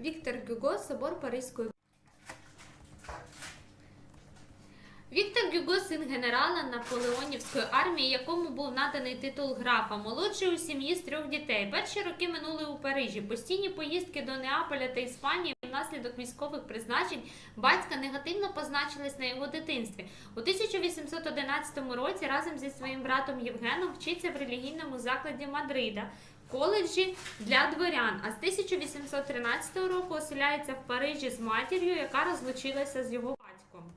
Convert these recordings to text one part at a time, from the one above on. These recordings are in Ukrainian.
Віктор Гюго, собор Паризької. Віктор Гюго, син генерала Наполеонівської армії, якому був наданий титул графа, молодший у сім'ї з трьох дітей. Перші роки минули у Парижі. Постійні поїздки до Неаполя та Іспанії внаслідок військових призначень батька негативно позначились на його дитинстві. У 1811 році разом зі своїм братом Євгеном вчиться в релігійному закладі Мадрида. Коледжі для дворян, а з 1813 року оселяється в Парижі з матір'ю, яка розлучилася з його батьком.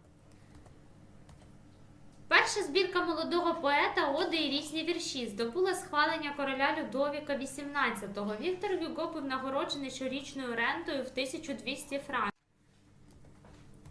Перша збірка молодого поета Оди і різні вірші здобула схвалення короля Людовіка XVIII. Віктор Гюго був нагороджений щорічною рентою в 1200 франків.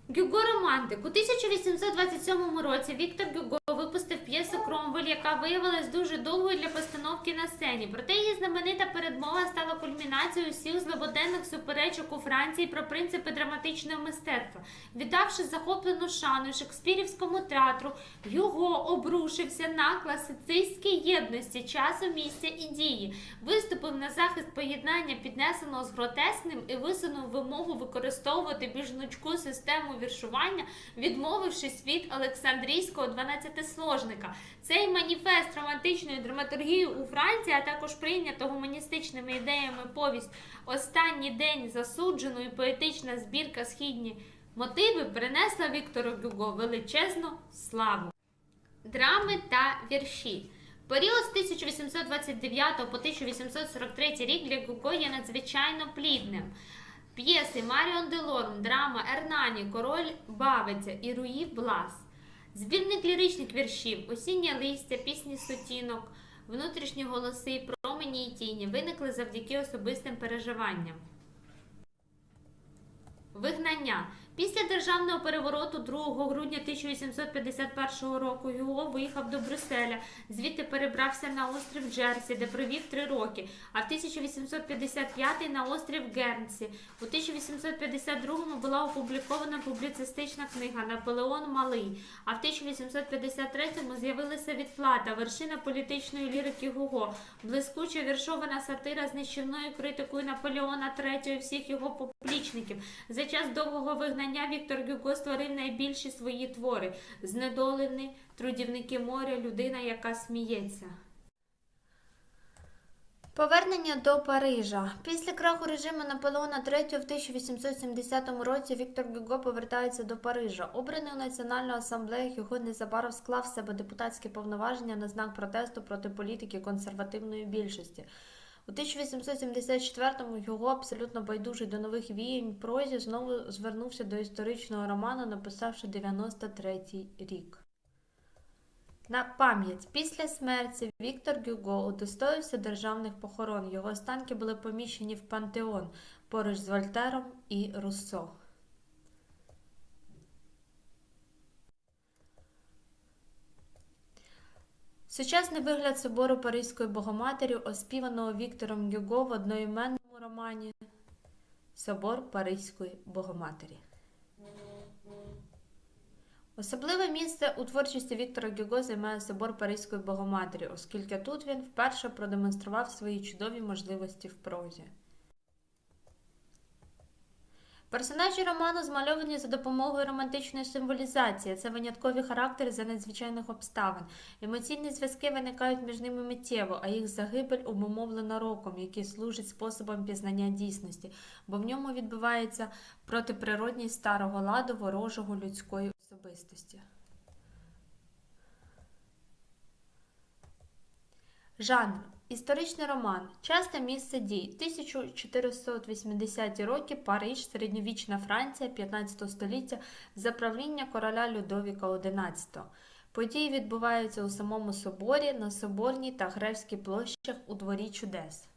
Гюго Романтик. У 1827 році Віктор Гюго випустив п'єсу Кромвель, яка виявилась дуже довгою для постановки на сцені. Проте її знаменита передмова стала кульмінацією всіх злободенних суперечок у Франції про принципи драматичного мистецтва. Віддавши захоплену шану Шекспірівському театру, Гюго обрушився на класицистській єдності часу, місця і дії, виступив на захист поєднання піднесеного з гротескним і висунув вимогу використовувати більш гнучку систему віршування, відмовившись від Олександрійського 12-сложника. Цей маніфест романтичної драматургії у Франції, а також прийнято гуманістичними ідеями повість Останній день засуджено і поетична збірка Східні мотиви принесла Віктору Гюго величезну славу. Драми та вірші. Період з 1829 по 1843 рік для Гюго є надзвичайно плідним. П'єси Маріон Делорм, драма Ернані, Король Бавиця і Руї Блас. Збірник ліричних віршів, осіннє листя, пісні сутінок, внутрішні голоси, промені і тіні виникли завдяки особистим переживанням. Вигнання. Після державного перевороту 2 грудня 1851 року Гюго виїхав до Брюсселя, звідти перебрався на острів Джерсі, де провів три роки, а в 1855 на острів Гернсі. У 1852 була опублікована публіцистична книга Наполеон Малий, а в 1853-му з'явилася відплата, вершина політичної лірики Гуго, блискуча віршована сатира з нищівною критикою Наполеона III і всіх його поплічників. За час довгого вигнання Віктор Гюго створив найбільші свої твори: знедолені, трудівники моря, людина, яка сміється. Повернення до Парижа. Після краху режиму Наполеона III в 1870 році Віктор Гюго повертається до Парижа. Обраний у Національну асамблею, Гюго незабаром склав в себе депутатські повноваження на знак протесту проти політики консервативної більшості. У 1874-му його абсолютно байдужий до нових віянь прозі, знову звернувся до історичного роману, написавши 93-й рік. На пам'ять після смерті Віктор Гюго удостоївся державних похорон. Його останки були поміщені в пантеон поруч з Вольтером і Руссо. Сучасний вигляд собору Паризької Богоматері, оспіваного Віктором Гюго в одноіменному романі Собор Паризької Богоматері. Особливе місце у творчості Віктора Гюго займає собор Паризької Богоматері, оскільки тут він вперше продемонстрував свої чудові можливості в прозі. Персонажі роману змальовані за допомогою романтичної символізації. Це виняткові характери за надзвичайних обставин. Емоційні зв'язки виникають між ними миттєво, а їх загибель обумовлена роком, який служить способом пізнання дійсності, бо в ньому відбувається протиприродність старого ладу ворожого людської особистості. Жанр історичний роман. Часте місце дій. 1480 роки Париж, середньовічна Франція, 15 століття за правління короля Людовіка XI. Події відбуваються у самому соборі, на Соборній та Гревській площах у дворі чудес.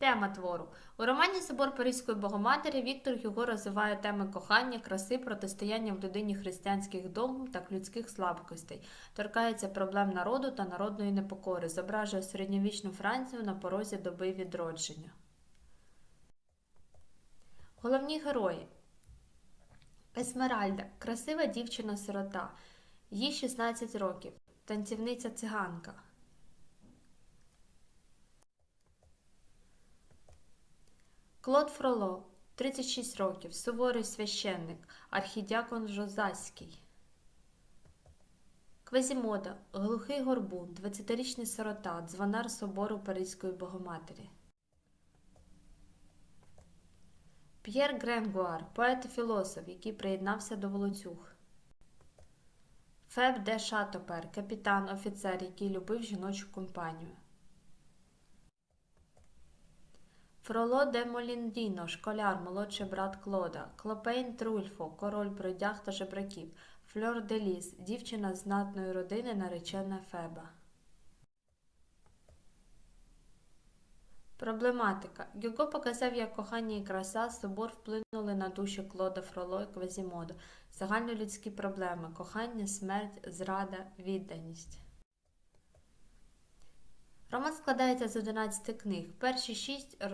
Тема твору. У романі Собор Паризької Богоматері Віктор Гюго розвиває теми кохання, краси, протистояння в людині християнських догм та людських слабкостей, торкається проблем народу та народної непокори, зображує середньовічну Францію на порозі доби відродження. Головні герої Есмеральда красива дівчина-сирота. Їй 16 років. Танцівниця циганка. Клод Фроло, 36 років, суворий священник, архідіакон Жозаський. Квазімода, глухий горбун, 20-річний сирота, дзвонар собору Паризької Богоматері. П'єр Гренгуар, поет і філософ, який приєднався до волоцюг. Феб де Шатопер, капітан, офіцер, який любив жіночу компанію. Фроло де Моліндіно, школяр, молодший брат Клода, Клопейн Трульфо, король бродяг та жебраків, Фльор де Ліс, дівчина з знатної родини, наречена Феба. Проблематика. Гюго показав, як кохання і краса собор вплинули на душі Клода Фроло і Квазімоду. Загальнолюдські проблеми кохання, смерть, зрада, відданість. Роман складається з 11 книг. Перші шість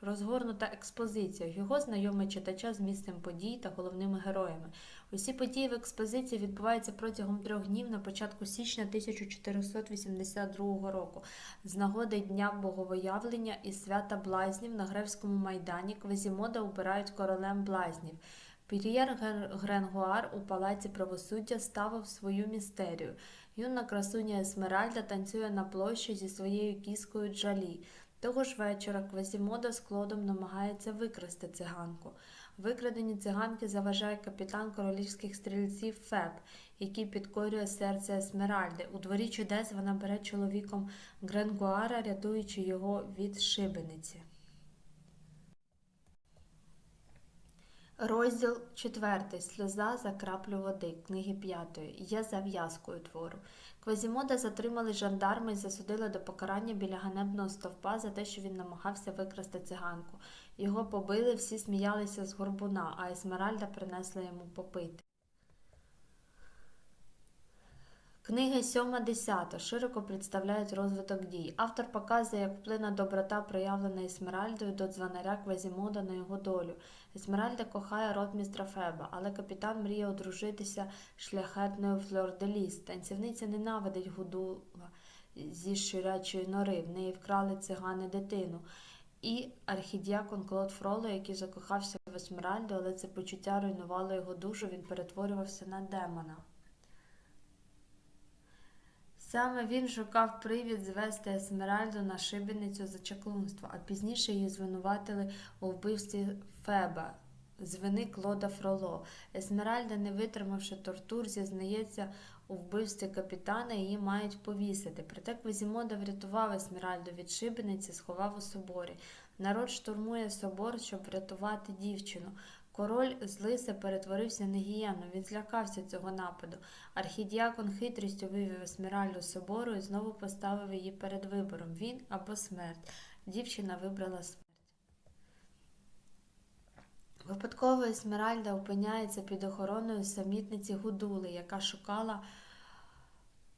розгорнута експозиція. Його знайомить читача з місцем подій та головними героями. Усі події в експозиції відбуваються протягом трьох днів на початку січня 1482 року. З нагоди Дня Боговоявлення і свята Блазнів на Гревському майдані Квазімода обирають королем Блазнів. Пір'єр Гренгуар у палаці правосуддя ставив свою містерію. Юна красуня Есмеральда танцює на площі зі своєю кіскою Джалі. Того ж вечора Квазімода з Клодом намагається викрасти циганку. Викрадені циганки заважає капітан королівських стрільців Феб, який підкорює серце Есмеральди. У дворі чудес вона бере чоловіком Гренгуара, рятуючи його від шибениці. Розділ 4. Сльоза за краплю води. Книги 5. Є зав'язкою твору. Квазімода затримали жандарми і засудили до покарання біля ганебного стовпа за те, що він намагався викрасти циганку. Його побили, всі сміялися з горбуна, а Есмеральда принесла йому попити. Книги 7-10 широко представляють розвиток дій. Автор показує, як вплине доброта, проявлена Есмеральдою до дзвонаря Квазімода на його долю. Есмеральда кохає ротмістра Феба, але капітан мріє одружитися шляхетною Флорделіс. Танцівниця ненавидить Гудула зі ширячої нори. В неї вкрали цигани дитину. І архідіакон Клод Фроло, який закохався в Есмеральду, але це почуття руйнувало його душу, він перетворювався на демона. Саме він шукав привід звести Есмеральду на шибеницю за чаклунство, а пізніше її звинуватили у вбивстві Феба з вини Клода Фроло. Есмеральда, не витримавши тортур, зізнається у вбивстві капітана, її мають повісити. Проте Квазімода врятував Есмеральду від шибениці, сховав у соборі. Народ штурмує собор, щоб врятувати дівчину. Король з лиса перетворився на гієну, він злякався цього нападу. Архідіакон хитрістю вивів Есмеральду собору і знову поставив її перед вибором він або смерть. Дівчина вибрала смерть. Випадково Есмеральда опиняється під охороною самітниці Гудули, яка шукала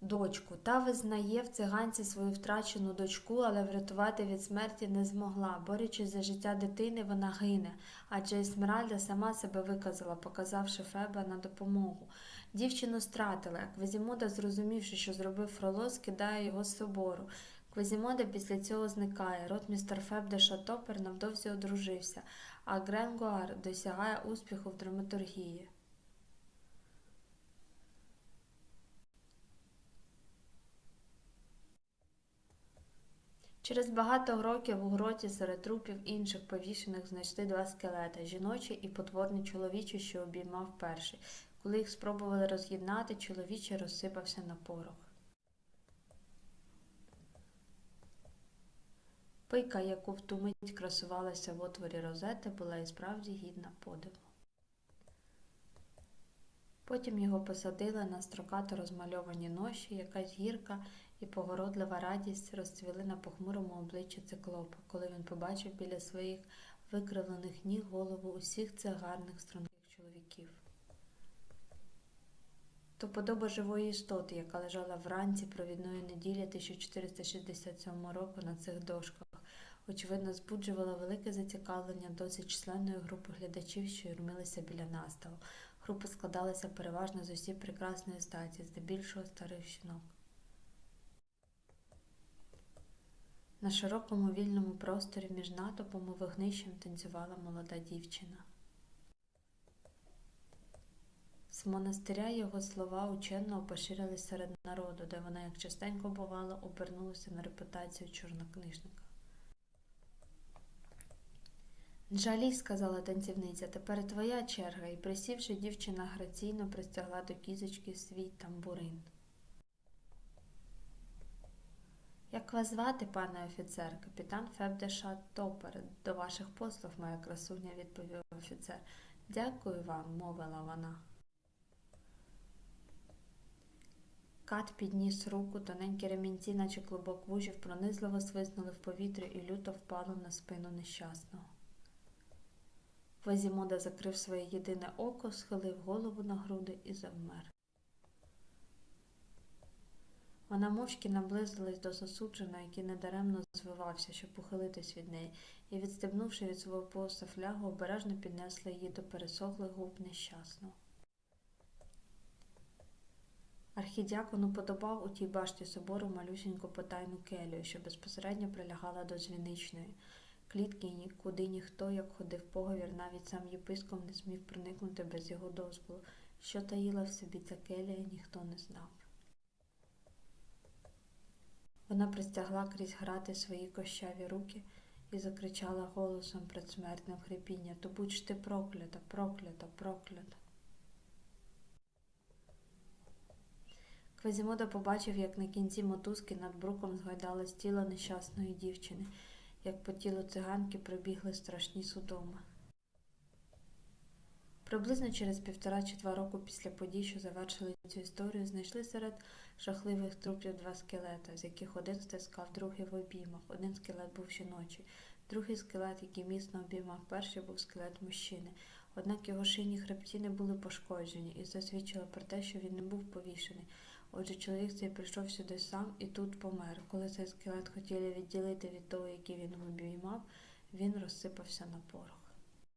дочку. Та визнає в циганці свою втрачену дочку, але врятувати від смерті не змогла. Борючись за життя дитини, вона гине, адже Есмеральда сама себе виказала, показавши Феба на допомогу. Дівчину стратила. Квазімода, зрозумівши, що зробив Фроло, скидає його з собору. Квазімода після цього зникає. Ротмістер Феб де Шатопер навдовзі одружився, а Гренгуар досягає успіху в драматургії. Через багато років у гроті серед трупів інших повішених знайшли два скелети жіночий і потворний чоловічий, що обіймав перший. Коли їх спробували роз'єднати, чоловічий розсипався на порох. Пика, яку в ту мить красувалася в отворі розети, була і справді гідна подиву. Потім його посадили на строкато розмальовані ноші, якась гірка і погородлива радість розцвіли на похмурому обличчі циклопа, коли він побачив біля своїх викривлених ніг голову усіх цих гарних струнких чоловіків. То подоба живої істоти, яка лежала вранці провідної неділі 1467 року на цих дошках, очевидно, збуджувала велике зацікавлення досить численної групи глядачів, що юрмилися біля наставу. Група складалася переважно з усіх прекрасної статі, здебільшого старих жінок. На широкому вільному просторі між натопом і вогнищем танцювала молода дівчина. З монастиря його слова ученого поширились серед народу, де вона, як частенько бувало, обернулася на репутацію чорнокнижника. Джалі, сказала танцівниця, тепер твоя черга, і присівши, дівчина граційно пристягла до кізочки свій тамбурин. Як вас звати, пане офіцер? Капітан Фебдеша Топер. До ваших послуг, моя красуня, відповів офіцер. Дякую вам, мовила вона. Кат підніс руку, тоненькі ремінці, наче клубок вужів, пронизливо свиснули в повітрі і люто впало на спину нещасного. Квазімода закрив своє єдине око, схилив голову на груди і завмер. Вона мовчки наблизилась до засудженого, який недаремно звивався, щоб ухилитись від неї, і, відстебнувши від свого пояса флягу, обережно піднесла її до пересохлих губ нещасного. Архідіакон уподобав у тій башті собору малюсіньку потайну келію, що безпосередньо прилягала до дзвіничної. Клітки і нікуди ніхто, як ходив поговір, навіть сам єпископ не зміг проникнути без його дозволу. Що таїла в собі ця келія, ніхто не знав. Вона пристягла крізь грати свої кощаві руки і закричала голосом предсмертним хрипіння То будь ж ти проклята, проклята, проклята. Квазімода побачив, як на кінці мотузки над бруком згойдалось тіло нещасної дівчини, як по тілу циганки пробігли страшні судоми. Приблизно через півтора чи два року після подій, що завершили цю історію, знайшли серед жахливих трупів два скелета, з яких один стискав другий в обіймах. Один скелет був жіночий, другий скелет, який міцно обіймав перший, був скелет мужчини. Однак його шийні хребці не були пошкоджені, і це свідчило про те, що він не був повішений. Отже, чоловік цей прийшов сюди сам і тут помер. Коли цей скелет хотіли відділити від того, який він обіймав, він розсипався на порох.